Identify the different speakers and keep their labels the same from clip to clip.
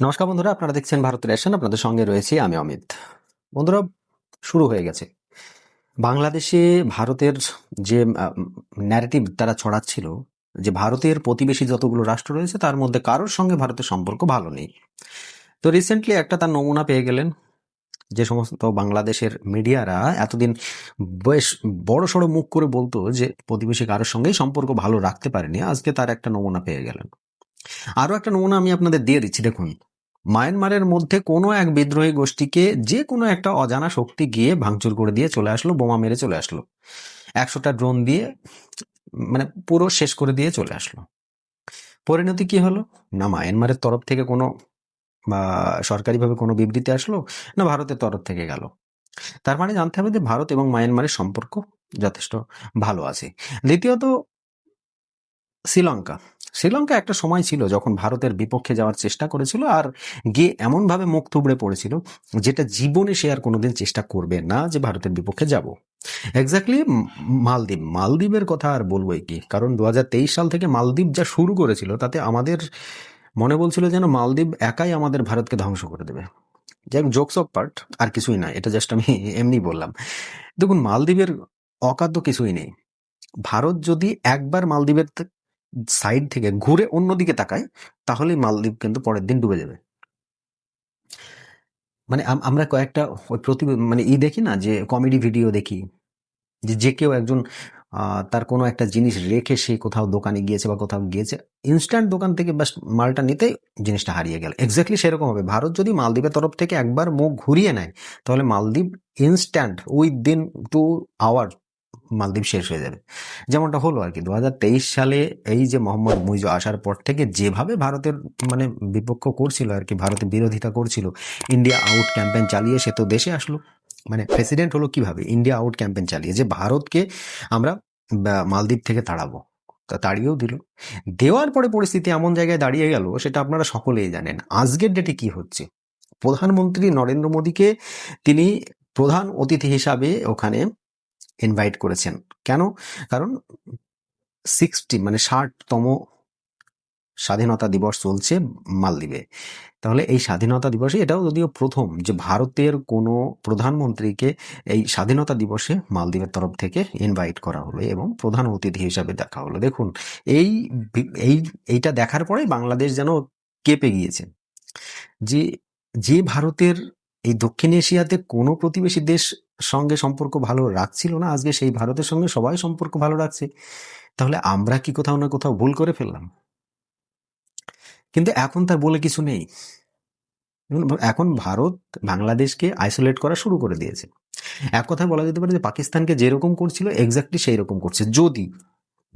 Speaker 1: নমস্কার বন্ধুরা, আপনারা দেখছেন ভারতের এশন আপনাদের সঙ্গে রয়েছি আমি অমিত। বন্ধুরা, শুরু হয়ে গেছে। বাংলাদেশে ভারতের যে ন্যারেটিভ তারা ছড়াচ্ছিল, যে ভারতের প্রতিবেশী যতগুলো রাষ্ট্র রয়েছে, তার মধ্যে কারোর সঙ্গে ভারতের সম্পর্ক ভালো নেই। তো রিসেন্টলি একটা তার নমুনা পেয়ে গেলেন, যে সমস্ত বাংলাদেশের মিডিয়ারা এতদিন বেশ বড় সড়ো মুখ করে বলতো যে, প্রতিবেশী কারোর সঙ্গেই সম্পর্ক ভালো রাখতে পারেনি। আজকে তার একটা নমুনা পেয়ে গেলেন। আরও একটা নমুনা আমি আপনাদের দিয়ে দিচ্ছি, দেখুন। মায়ানমারের মধ্যে কোনো এক বিদ্রোহী গোষ্ঠীকে যে কোনো একটা অজানা শক্তি গিয়ে ভাঙচুর করে দিয়ে চলে আসলো, বোমা মেরে চলে আসলো। একশোটা ড্রোন দিয়ে মানে পুরো শেষ করে দিয়ে চলে আসলো। পরিণতি কি হলো? না মায়ানমারের তরফ থেকে কোনো, বা সরকারিভাবে কোনো বিবৃতি আসলো? না ভারতের তরফ থেকে গেল? তার মানে জানতে হবে যে ভারত এবং মায়ানমারের সম্পর্ক যথেষ্ট ভালো আছে। দ্বিতীয়ত, শ্রীলঙ্কা। শ্রীলঙ্কা একটা সময় ছিল যখন ভারতের বিপক্ষে যাওয়ার চেষ্টা করেছিল আর গিয়ে এমনভাবে মুখ থুবড়ে পড়েছিল যেটা জীবনে সে আর কোনোদিন চেষ্টা করবে না যে ভারতের বিপক্ষে যাব। এক্স্যাক্টলি মালদ্বীপ। মালদ্বীপের কথা আর বলবোই কি কারণ দুহাজার তেইশ সাল থেকে মালদ্বীপ যা শুরু করেছিল তাতে আমাদের মনে বলছিল যেন মালদ্বীপ একাই আমাদের ভারতকে ধ্বংস করে দেবে। যাই জোকস অফ পার্ট আর কিছুই না। এটা জাস্ট আমি এমনি বললাম। দেখুন, মালদ্বীপের অকাদ্য কিছুই নেই। ভারত যদি একবার মালদ্বীপের সাইড থেকে ঘুরে অন্যদিকে তাকায় তাহলে মালদ্বীপ কিন্তু পরের দিন ডুবে যাবে। মানে আমরা কয়েকটা ওই প্রতি মানে ই দেখি না যে কমেডি ভিডিও দেখি, যে যে কেউ একজন তার কোনো একটা জিনিস রেখে সে কোথাও দোকানে গিয়েছে বা কোথাও গিয়েছে ইনস্ট্যান্ট দোকান থেকে বাস মালটা নিতেই জিনিসটা হারিয়ে গেল। এক্স্যাক্টলি সেরকম হবে। ভারত যদি মালদ্বীপের তরফ থেকে একবার মুখ ঘুরিয়ে নেয়, তাহলে Maldives instant within two hour Maldives শেষ হয়ে যাবে। যেমনটা হলো আর কি দু হাজার তেইশ সালে এই যে মোহাম্মদ মুইজ আসার পর থেকে যেভাবে ভারতের মানে বিপক্ষ করছিল আর কি ভারতের বিরোধিতা করছিল, ইন্ডিয়া আউট ক্যাম্পেন চালিয়ে সে তো দেশে আসলো। মানে প্রেসিডেন্ট হলো কীভাবে? ইন্ডিয়া আউট ক্যাম্পেন চালিয়ে যে ভারতকে আমরা মালদ্বীপ থেকে তাড়াবো। তা তাড়িয়েও দিল। দেওয়ার পরে পরিস্থিতি এমন জায়গায় দাঁড়িয়ে গেল, সেটা আপনারা সকলেই জানেন। আজকের ডেটে কি হচ্ছে? প্রধানমন্ত্রী নরেন্দ্র মোদীকে তিনি প্রধান অতিথি হিসাবে ওখানে ইনভাইট করেছেন। কেন? কারণ সিক্সটি মানে ষাটতম স্বাধীনতা দিবস চলছে মালদ্বীপে। তাহলে এই স্বাধীনতা দিবসে এটাও যদিও প্রথম যে ভারতের কোনো প্রধানমন্ত্রীকে এই স্বাধীনতা দিবসে মালদ্বীপের তরফ থেকে ইনভাইট করা হলো এবং প্রধান অতিথি হিসাবে দেখা হলো। দেখুন, এই এই, এইটা দেখার পরেই বাংলাদেশ যেন কেঁপে গিয়েছে যে যে ভারতের এই দক্ষিণ এশিয়াতে কোনো প্রতিবেশী দেশ সঙ্গে সম্পর্ক ভালো রাখছিল না, আজকে সেই ভারতের সঙ্গে সবাই সম্পর্ক ভালো রাখছে, তাহলে আমরা কি কোথাও না কোথাও ভুল করে ফেললাম? কিন্তু এখন তার বলে কিছু নেই। এখন ভারত বাংলাদেশকে আইসোলেট করা শুরু করে দিয়েছে। এক কথায় বলা যেতে পারে যে পাকিস্তানকে যেরকম করছিল এক্স্যাক্টলি সেই রকম করছে। যদি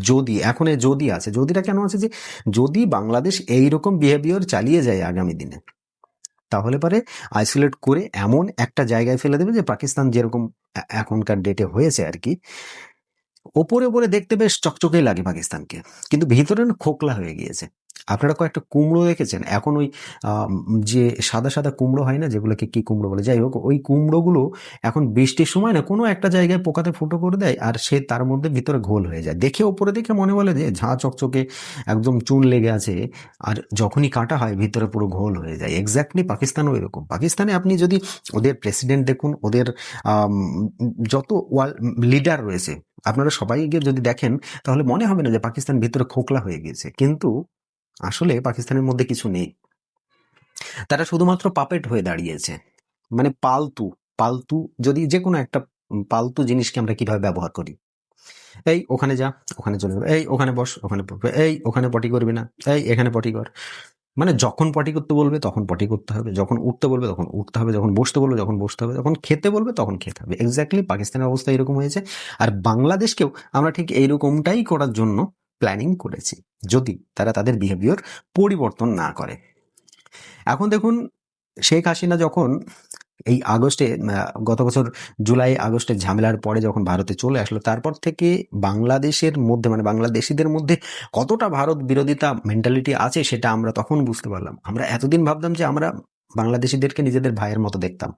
Speaker 1: যদি, এখন এ যদি আছে, যদিটা কেন আছে যে, যদি বাংলাদেশ এই রকম বিহেভিয়ার চালিয়ে যায় আগামী দিনে তাহলে পরে আইসোলেট করে এমন একটা জায়গায় ফেলে দেবে যে পাকিস্তান যেরকম এখনকার ডেটে হয়েছে আর কি। ওপরে ওপরে দেখতে বেশ চকচকেই লাগে পাকিস্তানকে, কিন্তু ভিতরে খোকলা হয়ে গিয়েছে। আপনারা কয়েকটা কুমড়ো দেখেছেন? এখন ওই যে সাদা সাদা কুমড়ো হয় না, যেগুলোকে কি কুমড়ো বলে? যাই হোক, ওই কুমড়োগুলো এখন বৃষ্টির সময় না, কোনো একটা জায়গায় পোকাতে ফুটো করে দেয় আর সে তার মধ্যে ভিতরে ঘোল হয়ে যায়। দেখে ওপরে দেখে মনে বলে যে, ঝাঁ চকচকে একদম চুন লেগে আছে আর যখনই কাটা হয়, ভিতরে পুরো ঘোল হয়ে যায়। এক্স্যাক্টলি পাকিস্তানও এরকম। পাকিস্তানে আপনি যদি ওদের প্রেসিডেন্ট দেখুন, ওদের যত ওয়ার্ল্ড লিডার রয়েছে, আপনারা সবাই গিয়ে যদি দেখেন, তাহলে মনে হবে না যে, পাকিস্তান ভিতরে খোকলা হয়ে গিয়েছে। কিন্তু আসলে পাকিস্তানের মধ্যে কিছু নেই। তারা শুধুমাত্র পাপেট হয়ে দাঁড়িয়েছে। মানে পালতু পালতু যদি যে কোনো একটা পালতু জিনিসকে আমরা কীভাবে ব্যবহার করি? এই ওখানে যা, ওখানে চলে এই ওখানে বস, ওখানে এই ওখানে পটি করবি না। এই এখানে পটি কর। মানে যখন পটি করতে বলবে তখন পটি করতে হবে। যখন উঠতে বলবে তখন উঠতে হবে। যখন বসতে বলবে যখন বসতে হবে। যখন খেতে বলবে তখন খেতে হবে। এক্স্যাক্টলি পাকিস্তানের অবস্থা এরকম হয়েছে। আর বাংলাদেশকেও আমরা ঠিক এইরকমটাই করার জন্য প্ল্যানিং করেছি, যদি তারা তাদের বিহেভিয়ার পরিবর্তন না করে। এখন দেখুন, শেখ হাসিনা যখন এই আগস্টে গত বছর জুলাই আগস্টের ঝামেলার পরে যখন ভারতে চলে আসলো, তারপর থেকে বাংলাদেশের মধ্যে মানে বাংলাদেশিদের মধ্যে কতটা ভারত বিরোধিতা মেন্টালিটি আছে সেটা আমরা তখন বুঝতে পারলাম। আমরা এতদিন ভাবতাম যে আমরা বাংলাদেশিদেরকে নিজেদের ভাইয়ের মতো দেখতাম।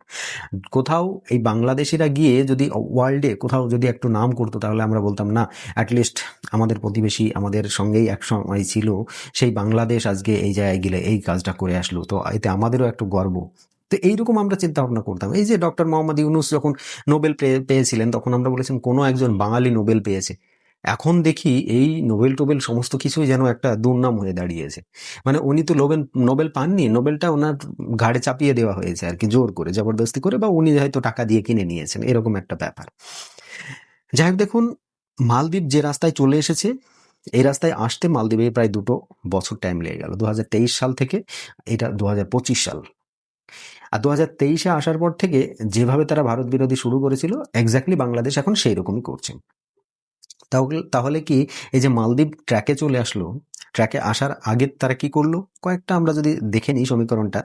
Speaker 1: কোথাও এই বাংলাদেশিরা গিয়ে যদি ওয়ার্ল্ডে কোথাও যদি একটু নাম করতো, তাহলে আমরা বলতাম, না অ্যাটলিস্ট আমাদের প্রতিবেশী আমাদের সঙ্গেই এক সময় ছিল। সেই বাংলাদেশ আজকে এই জায়গায় গেলে এই কাজটা করে আসলো। তো এতে আমাদেরও একটু গর্ব। তো এইরকম আমরা চিন্তা ভাবনা করতাম। এই যে ডক্টর মোহাম্মদ ইউনুস যখন নোবেল পেয়ে- পেয়েছিলেন, তখন আমরা বলেছিলাম, কোনো একজন বাঙালি নোবেল পেয়েছে। এখন দেখি এই নোবেল টোবেল সমস্ত কিছুই যেন একটা দুর্নাম হয়ে দাঁড়িয়েছে। মানে উনি তো নোবেল নোবেল পাননি, নোবেলটা ওনার ঘাড়ে চাপিয়ে দেওয়া হয়েছে আর কি, জোর করে, জবরদস্তি করে বা উনি হয়তো টাকা দিয়ে কিনে নিয়েছেন, এরকম একটা ব্যাপার। যাই হোক দেখুন, মালদ্বীপ যে রাস্তায় চলে এসেছে, এই রাস্তায় আসতে মালদ্বীপে প্রায় দুটো বছর টাইম লেগে গেল দু হাজার তেইশ সাল থেকে এটা দু হাজার পঁচিশ সাল। আর দু হাজার তেইশে আসার পর থেকে যেভাবে তারা ভারত বিরোধী শুরু করেছিল এক্স্যাক্টলি বাংলাদেশ এখন সেই রকমই করছে। তাহলে কি এই যে মালদ্বীপ ট্র্যাকে চলে আসলো ট্র্যাকে আসার আগে তারা কি করল? কয়েকটা আমরা যদি দেখে নিই সমীকরণটা,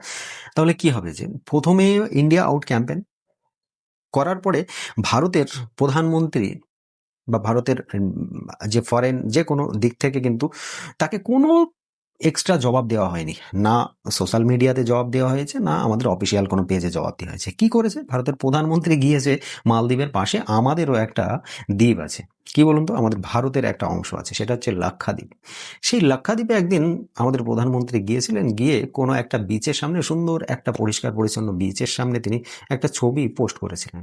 Speaker 1: তাহলে কি হবে যে প্রথমে ইন্ডিয়া আউট ক্যাম্পেন করার পরে ভারতের প্রধানমন্ত্রী বা ভারতের যে ফরেন যে কোনো দিক থেকে কিন্তু তাকে কোনো এক্সট্রা জবাব দেওয়া হয়নি। না সোশ্যাল মিডিয়াতে জবাব দেওয়া হয়েছে, না আমাদের অফিসিয়াল কোনো পেজে জবাব দেওয়া হয়েছে। কি করেছে? ভারতের প্রধানমন্ত্রী গিয়েছে মালদ্বীপের পাশে, আমাদেরও একটা দ্বীপ আছে। কি বলুন তো? আমাদের ভারতের একটা অংশ আছে, সেটা হচ্ছে লাক্ষাদ্বীপ। সেই লাক্ষাদ্বীপে একদিন আমাদের প্রধানমন্ত্রী গিয়েছিলেন, গিয়ে কোনো একটা বিচের সামনে, সুন্দর একটা পরিষ্কার পরিচ্ছন্ন বিচের সামনে তিনি একটা ছবি পোস্ট করেছিলেন,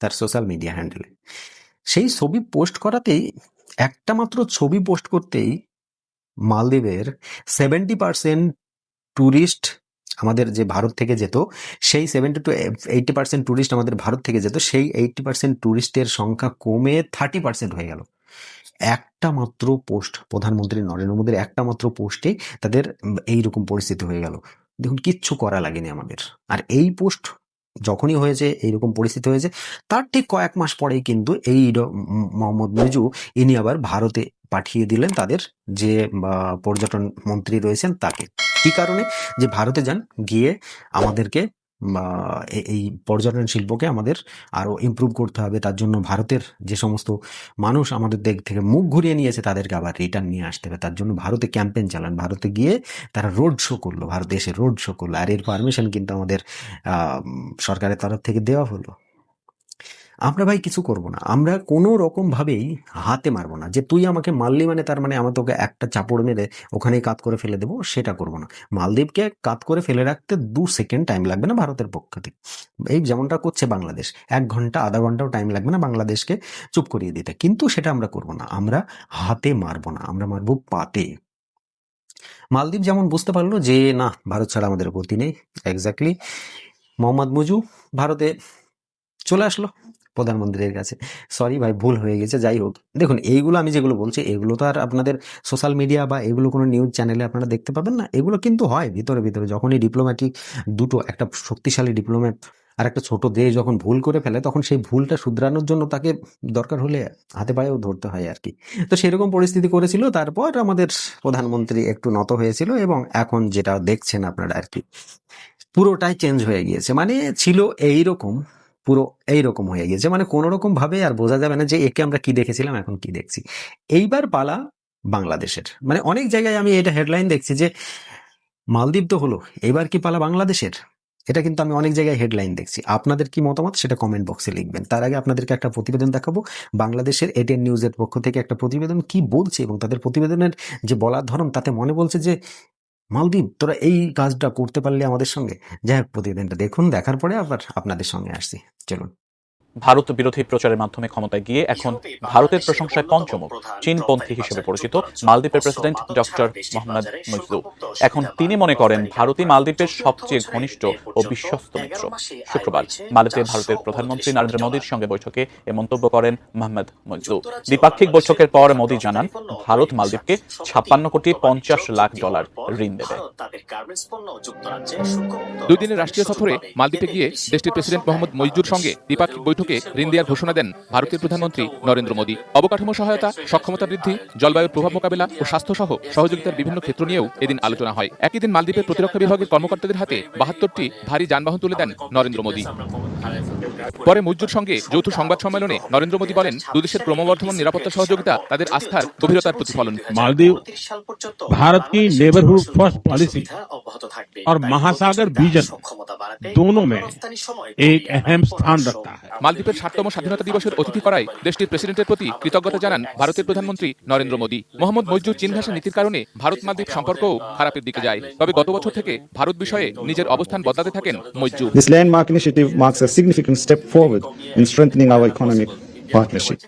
Speaker 1: তার সোশ্যাল মিডিয়া হ্যান্ডেলে সেই ছবি পোস্ট করাতেই একটা মাত্র ছবি পোস্ট করতেই মালদ্বীপের সেভেন্টি পার্সেন্ট ট্যুরিস্ট আমাদের যে ভারত থেকে যেত, সেই seventy two eighty percent tourist আমাদের ভারত থেকে যেত, সেই এইটি পার্সেন্ট ট্যুরিস্টের সংখ্যা কমে থার্টি পার্সেন্ট হয়ে গেল। একটা মাত্র পোস্ট প্রধানমন্ত্রী নরেন্দ্র মোদীর একটা মাত্র পোস্টে তাদের এইরকম পরিস্থিতি হয়ে গেল। দেখুন, কিচ্ছু করা লাগেনি আমাদের। আর এই পোস্ট যখনই হয়েছে, এইরকম পরিস্থিতি হয়েছে, তার ঠিক কয়েক মাস পরেই কিন্তু এই মোহাম্মদ মিজু, ইনি আবার ভারতে পাঠিয়ে দিলেন তাদের যে পর্যটন মন্ত্রী রয়েছেন তাকে। কি কারণে? যে ভারতে যান, গিয়ে আমাদেরকে এই পর্যটন শিল্পকে আমাদের আরও ইম্প্রুভ করতে হবে। তার জন্য ভারতের যে সমস্ত মানুষ আমাদের দিক থেকে মুখ ঘুরিয়ে নিয়েছে, তাদেরকে আবার রিটার্ন নিয়ে আসতে হবে। তার জন্য ভারতে ক্যাম্পেন চালান। ভারতে গিয়ে তারা রোড শো করল। ভারত দেশে রোড শো করল। আর এর পারমিশন কিন্তু আমাদের সরকারের তরফ থেকে দেওয়া হলো। আমরা ভাই কিছু করব না। আমরা কোনো রকম ভাবেই হাতে মারবো না। যে তুই আমাকে মারলি মানে তার মানে আমার তোকে একটা চাপড় মেরে ওখানেই কাত করে ফেলে দেবো, সেটা করব না। মালদ্বীপকে কাত করে ফেলে রাখতে দু সেকেন্ড টাইম লাগবে না ভারতের পক্ষ থেকে। এই যেমনটা করছে বাংলাদেশ, এক ঘণ্টা, আধা ঘন্টাও টাইম লাগবে না বাংলাদেশকে চুপ করিয়ে দিতে। কিন্তু সেটা আমরা করব না। আমরা হাতে মারবো না। আমরা মারবো পাতে। মালদ্বীপ যেমন বুঝতে পারল যে, না, ভারত ছাড়া আমাদের গতি নেই। এক্স্যাক্টলি মোহাম্মদ মুজু, ভারতে চলে আসলো। প্রধানমন্ত্রীর কাছে। সরি ভাই, ভুল হয়ে গেছে, যাই হোক। দেখুন, এইগুলো আমি যেগুলো বলছি, এগুলো তো আর আপনাদের সোশ্যাল মিডিয়া বা এগুলো কোনো নিউজ চ্যানেলে আপনারা দেখতে পাবেন না। এগুলো কিন্তু হয় ভিতরে ভিতরে। যখনই ডিপ্লোম্যাটিক দুটো, একটা শক্তিশালী ডিপ্লোম্যাট আর একটা ছোট দেশ যখন ভুল করে ফেলে, তখন সেই ভুলটা শুধরানোর জন্য তাকে দরকার হলে হাতে পায়েও ধরতে হয় আর কি। তো সেরকম পরিস্থিতি করেছিল, তারপর আমাদের প্রধানমন্ত্রী একটু নত হয়েছিল এবং এখন যেটা দেখছেন আপনারা আর কি, পুরোটাই চেঞ্জ হয়ে গিয়েছে। মানে ছিল এই রকম পুরো এই রকম হয়ে গিয়েছে মানে কোনো রকম ভাবে আর বোঝা যাবে না যে একে আমরা কি দেখেছিলাম, এখন কি দেখছি। এইবার পালা বাংলাদেশের। মানে অনেক জায়গায় আমি এটা হেডলাইন দেখছি যে, মালদ্বীপ তো হলো এবার কি পালা বাংলাদেশের? এটা কিন্তু আমি অনেক জায়গায় হেডলাইন দেখছি। আপনাদের কি মতামত? সেটা কমেন্ট বক্সে লিখবেন। তার আগে আপনাদেরকে একটা প্রতিবেদন দেখাবো। বাংলাদেশের এটিএন নিউজের পক্ষ থেকে একটা প্রতিবেদন কি বলছে এবং তাদের প্রতিবেদনের যে বলার ধরন, তাতে মনে বলছে যে মালদ্বীপ, তোরা এই কাজটা করতে পারলে আমাদের সঙ্গে? যাই হোক প্রতিবেদনটা দেখুন, দেখার পরে আবার আপনাদের সঙ্গে আসছি। চলুন।
Speaker 2: ভারত বিরোধী প্রচারের মাধ্যমে ক্ষমতায় গিয়ে এখন ভারতের প্রশংসায় পঞ্চমুখ চীনপন্থী হিসেবে পরিচিত মালদ্বীপের প্রেসিডেন্ট ডক্টর মোহাম্মদ মুইজু এখন তিনি মনে করেন ভারতই মালদ্বীপের সবচেয়ে ঘনিষ্ঠ ও বিশ্বস্ত মিত্র। শুক্রবার মালদ্বীপে ভারতের প্রধানমন্ত্রী নরেন্দ্র মোদীর সঙ্গে বৈঠকে এ মন্তব্য করেন মোহাম্মদ মুইজু দ্বিপাক্ষিক বৈঠকের পর মোদী জানান ভারত মালদ্বীপকে ছাপ্পান্ন কোটি পঞ্চাশ লাখ ডলার ঋণ দেবে।
Speaker 3: দুই দিনের রাষ্ট্রীয় সফরে মালদ্বীপে গিয়ে দেশটির প্রেসিডেন্ট মোহাম্মদ মইজুর সঙ্গে দ্বিপাক্ষিক বৈঠকে বৈঠকে ঋণ দেওয়ার ঘোষণা দেন ভারতের প্রধানমন্ত্রী নরেন্দ্র মোদী অবকাঠামো সহায়তা সক্ষমতা বৃদ্ধি জলবায়ুর প্রভাব মোকাবেলা ও স্বাস্থ্যসহ সহযোগিতার বিভিন্ন ক্ষেত্র নিয়েও এদিন আলোচনা হয় একই দিন মালদ্বীপের প্রতিরক্ষা বিভাগের কর্মকর্তাদের হাতে বাহাত্তরটি ভারী যানবাহন তুলে দেন নরেন্দ্র মোদী পরে মৈজুর সঙ্গে যৌথ সংবাদ সম্মেলনে নরেন্দ্র মোদী বলেন দুদেশের ক্রমবর্ধমান নিরাপত্তা সহযোগিতা তাদের আস্থার গভীরতার প্রতিফলন
Speaker 4: मालदीव भारत की नेबरहुड फर्स्ट पॉलिसी और महासागर विजन दोनों में एक अहम स्थान रखता है
Speaker 3: মালদ্বীপের ষাটতম স্বাধীনতা দিবসের অতিথি করায় দেশটির প্রেসিডেন্টের প্রতি কৃতজ্ঞতা জানান ভারতের প্রধানমন্ত্রী নরেন্দ্র মোদী। মোহাম্মদ মইজুর চিনভাষা নীতির কারণে ভারত মালদ্বীপ সম্পর্কও খারাপের দিকে যায়। তবে গত বছর থেকে ভারত বিষয়ে নিজের অবস্থান বদলাতে থাকেন মইজু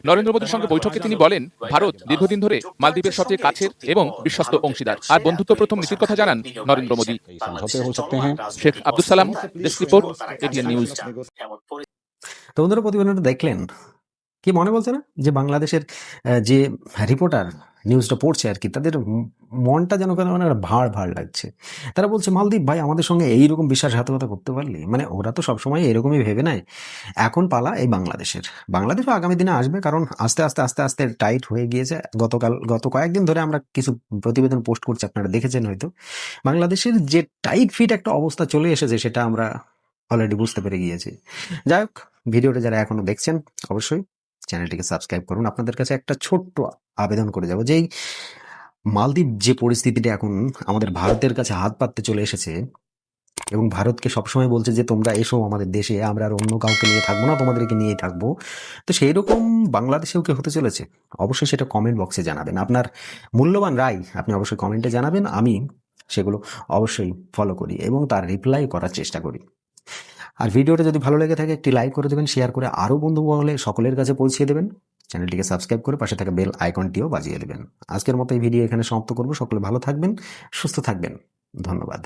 Speaker 3: নরেন্দ্র মোদীর সঙ্গে বৈঠকে তিনি বলেন ভারত দীর্ঘদিন ধরে মালদ্বীপের সবচেয়ে কাছের এবং বিশ্বস্ত অংশীদার। আর বন্ধুত্ব প্রথম নীতির কথা জানান নরেন্দ্র মোদী। Sheikh Abdul Salam report news.
Speaker 1: তো বন্ধুরা, প্রতিবেদনটা দেখলেন? কি মনে বলছে না? যে বাংলাদেশের যে রিপোর্টার নিউজটা পড়ছে আর কি, তাদের মনটা যেন কেন মানে ভাড় ভাড় লাগছে। তারা বলছে, মালদ্বীপ, ভাই, আমাদের সঙ্গে এইরকম বিশ্বাসঘাতকতা করতে পারলি? মানে ওরা তো সবসময় এরকমই ভেবে নেয়। এখন পালা এই বাংলাদেশের। বাংলাদেশও আগামী দিনে আসবে, কারণ আস্তে আস্তে আস্তে আস্তে টাইট হয়ে গিয়েছে। গতকাল, গত কয়েকদিন ধরে আমরা কিছু প্রতিবেদন পোস্ট করছি, আপনারা দেখেছেন হয়তো। বাংলাদেশের যে টাইট ফিট একটা অবস্থা চলে এসেছে, সেটা আমরা অলরেডি বুঝতে পেরে গিয়েছি। যাই হোক ভিডিওটা যারা এখনও দেখছেন, অবশ্যই চ্যানেলটিকে সাবস্ক্রাইব করুন। আপনাদের কাছে একটা ছোট্ট আবেদন করে যাব, যেই মালদ্বীপ যে পরিস্থিতিটা এখন আমাদের ভারতের কাছে হাত পাততে চলে এসেছে এবং ভারতকে সবসময় বলছে যে, তোমরা এসো আমাদের দেশে, আমরা আর অন্য কাউকে নিয়ে থাকব না, তোমাদেরকে নিয়েই থাকব। তো সেই রকম বাংলাদেশেও কি হতে চলেছে? অবশ্যই সেটা কমেন্ট বক্সে জানাবেন। আপনার মূল্যবান রায় আপনি অবশ্যই কমেন্টে জানাবেন, আমি সেগুলো অবশ্যই ফলো করি এবং তার রিপ্লাই করার চেষ্টা করি। আর ভিডিওটা যদি ভালো লেগে থাকে, একটি লাইক করে দেবেন শেয়ার করে আরও বন্ধু হলে সকলের কাছে পৌঁছিয়ে দেবেন। চ্যানেলটিকে সাবস্ক্রাইব করে পাশে থাকা বেল আইকনটিও বাজিয়ে দেবেন। আজকের মতো এই ভিডিও এখানে সমাপ্ত করব। সকলে ভালো থাকবেন, সুস্থ থাকবেন। ধন্যবাদ।